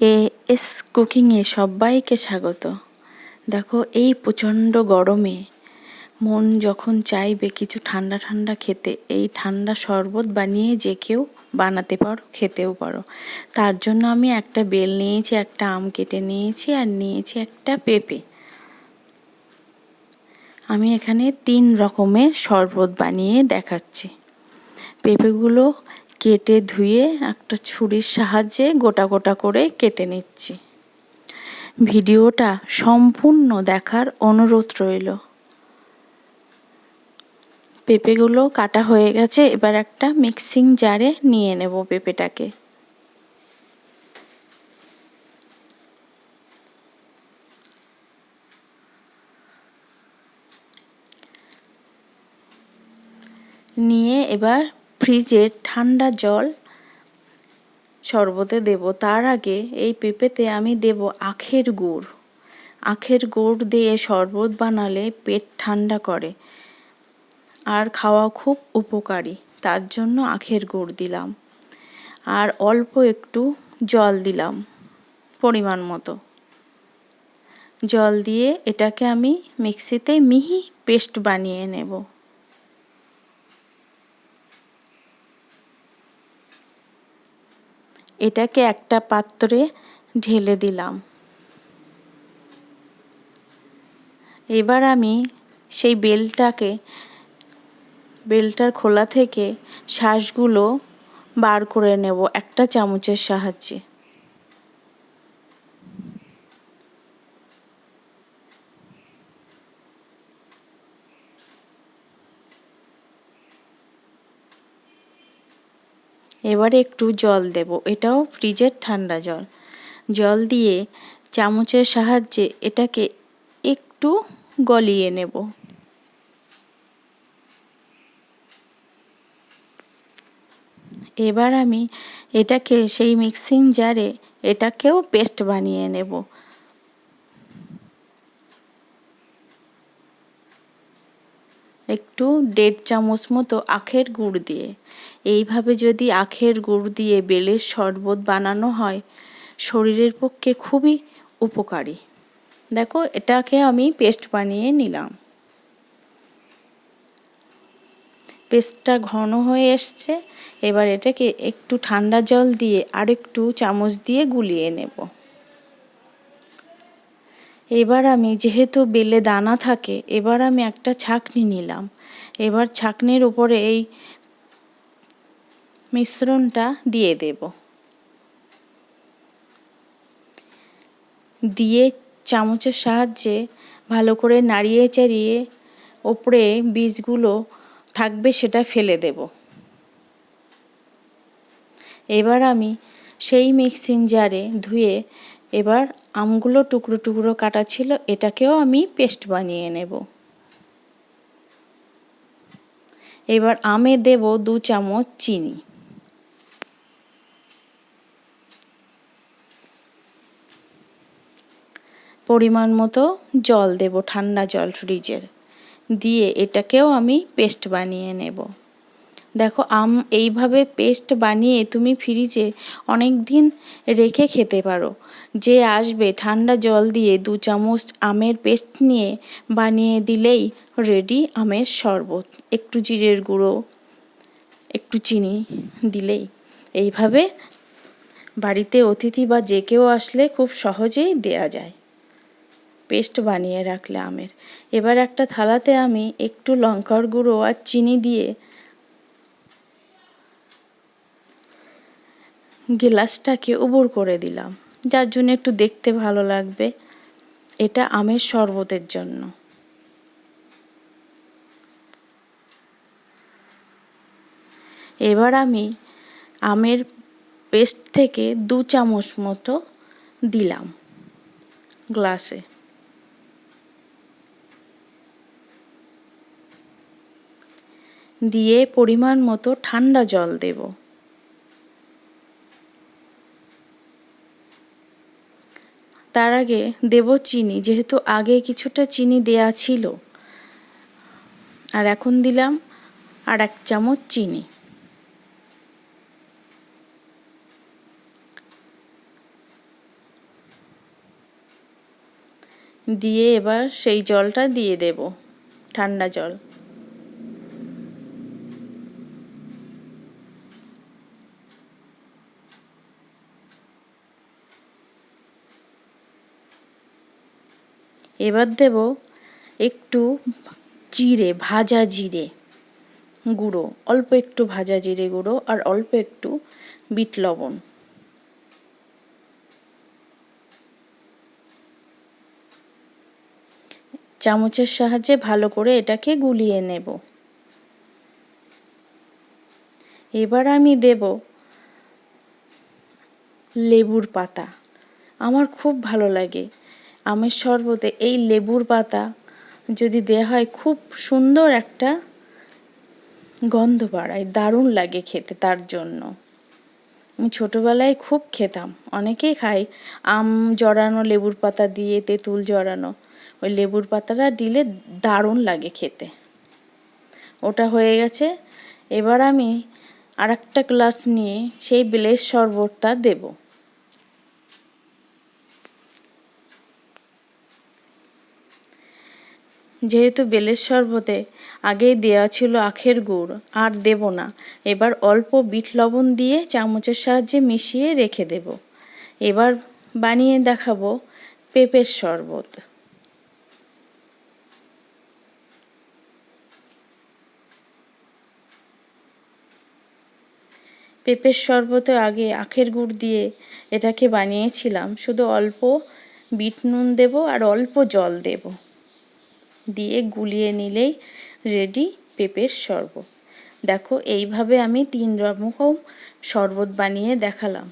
A S কুকিংয়ে সবাইকে স্বাগত। দেখো, এই প্রচণ্ড গরমে মন যখন চাইবে কিছু ঠান্ডা ঠান্ডা খেতে, এই ঠান্ডা শরবত বানিয়ে যে কেউ বানাতে পারো, খেতেও পারো। তার জন্য আমি একটা বেল নিয়েছি, একটা আম কেটে নিয়েছি আর নিয়েছি একটা পেঁপে। আমি এখানে তিন রকমের শরবত বানিয়ে দেখাচ্ছি। পেঁপেগুলো কেটে ধুয়ে একটা ছুরির সাহায্যে গোটা গোটা করে কেটে নিচ্ছি। ভিডিওটা সম্পূর্ণ দেখার অনুরোধ রইল। পেঁপেগুলো কাটা হয়ে গেছে, এবার একটা মিক্সিং জারে নিয়ে নেব পেঁপেটাকে। নিয়ে এবার ফ্রিজের ঠান্ডা জল শরবতে দেব। তার আগে এই পেঁপেতে আমি দেব আখের গুড়। আখের গুড় দিয়ে শরবত বানালে পেট ঠান্ডা করে আর খাওয়া খুব উপকারী। তার জন্য আখের গুড় দিলাম আর অল্প একটু জল দিলাম পরিমাণ মতো। জল দিয়ে এটাকে আমি মিক্সিতে মিহি পেস্ট বানিয়ে নেব। এটাকে একটা পাত্রে ঢেলে দিলাম। এবার আমি সেই বেলটাকে, বেলটার খোলা থেকে শ্বাসগুলো বার করে নেব একটা চামচের সাহায্যে। এবারে একটু জল দেব। এটাও ফ্রিজের ঠান্ডা জল। জল দিয়ে চামচের সাহায্যে এটাকে একটু গলিয়ে নেব। এবার আমি এটাকে সেই মিক্সিং জারে এটাকেও পেস্ট বানিয়ে নেব। একটু দেড় চামচ মতো আখের গুড় দিয়ে। এইভাবে যদি আখের গুড় দিয়ে বেলের শরবত বানানো হয়, শরীরের পক্ষে খুবই উপকারী। দেখো, এটাকে আমি পেস্ট বানিয়ে নিলাম। পেস্টটা ঘন হয়ে এসছে। এবার এটাকে একটু ঠান্ডা জল দিয়ে আর একটু চামচ দিয়ে গুলিয়ে নেব। এবার আমি, যেহেতু বেলে দানা থাকে, এবার আমি একটা ছাকনি নিলাম। এবার ছাকনির উপরে এই মিশ্রণটা দিয়ে দেব। দিয়ে চামচের সাহায্যে ভালো করে নাড়িয়ে চাড়িয়ে ওপরে বীজগুলো থাকবে সেটা ফেলে দেব। এবার আমি সেই মিক্সিং জারে ধুয়ে এবার আমগুলো টুকরো টুকরো কাটা ছিল, এটাকেও আমি পেস্ট বানিয়ে নেব। এবার আমে দেব দু চামচ চিনি। পরিমাণ মতো জল দেব, ঠান্ডা জল ফ্রিজের। দিয়ে এটাকেও আমি পেস্ট বানিয়ে নেব। দেখো, আম এইভাবে পেস্ট বানিয়ে তুমি ফ্রিজে অনেক দিন রেখে খেতে পারো। যে আসবে, ঠান্ডা জল দিয়ে দু চামচ আমের পেস্ট নিয়ে বানিয়ে দিলেই রেডি আমের শরবত। একটু জিরের গুঁড়ো, একটু চিনি দিলেই। এইভাবে বাড়িতে অতিথি বা যে কেউ আসলে খুব সহজেই দেয়া যায়। পেস্ট বানিয়ে রাখলে আমের। এবার একটা থালাতে আমি একটু লঙ্কার গুঁড়ো আর চিনি দিয়ে গিলাসটাকে উবর করে দিলাম, যার জন্য একটু দেখতে ভালো লাগবে। এটা আমের শরবতের জন্য। এবার আমি আমের পেস্ট থেকে দু চামচ মতো দিলাম গ্লাসে। দিয়ে পরিমাণ মতো ঠান্ডা জল দেব। আগে দেব চিনি, যেহেতু আগে কিছুটা চিনি দেয়া ছিল। আর এখন দিলাম আর এক চামচ চিনি। দিয়ে এবার সেই জলটা দিয়ে দেব, ঠান্ডা জল। এবার দেব একটু জিরে, ভাজা জিরে গুঁড়ো, অল্প একটু ভাজা জিরে গুঁড়ো আর অল্প একটু বিট লবণ। চামচের সাহায্যে ভালো করে এটাকে গুলিয়ে নেব। এবার আমি দেব লেবুর পাতা। আমার খুব ভালো লাগে। আমের শরবতে এই লেবুর পাতা যদি দেওয়া হয়, খুব সুন্দর একটা গন্ধ বাড়ায়, দারুণ লাগে খেতে তার জন্য। আমি ছোটোবেলায় খুব খেতাম। অনেকেই খাই আম জড়ানো, লেবুর পাতা দিয়ে তেঁতুল জড়ানো। ওই লেবুর পাতাটা দিলে দারুণ লাগে খেতে। ওটা হয়ে গেছে। এবার আমি আর একটা গ্লাস নিয়ে সেই বেলের শরবতটা দেবো। যেহেতু বেলের শরবতে আগেই দেওয়া ছিল আখের গুড়, আর দেব না। এবার অল্প বিট লবণ দিয়ে চামচের সাহায্যে মিশিয়ে রেখে দেব। এবার বানিয়ে দেখাবো পেঁপের শরবত। পেঁপের শরবতে আগে আখের গুড় দিয়ে এটাকে বানিয়েছিলাম। শুধু অল্প বিট নুন দেব আর অল্প জল দেবো। দিয়ে গুলিয়ে নিলেই রেডি পেঁপের শরবত। দেখো এইভাবে আমি তিন রকম শরবত বানিয়ে দেখালাম।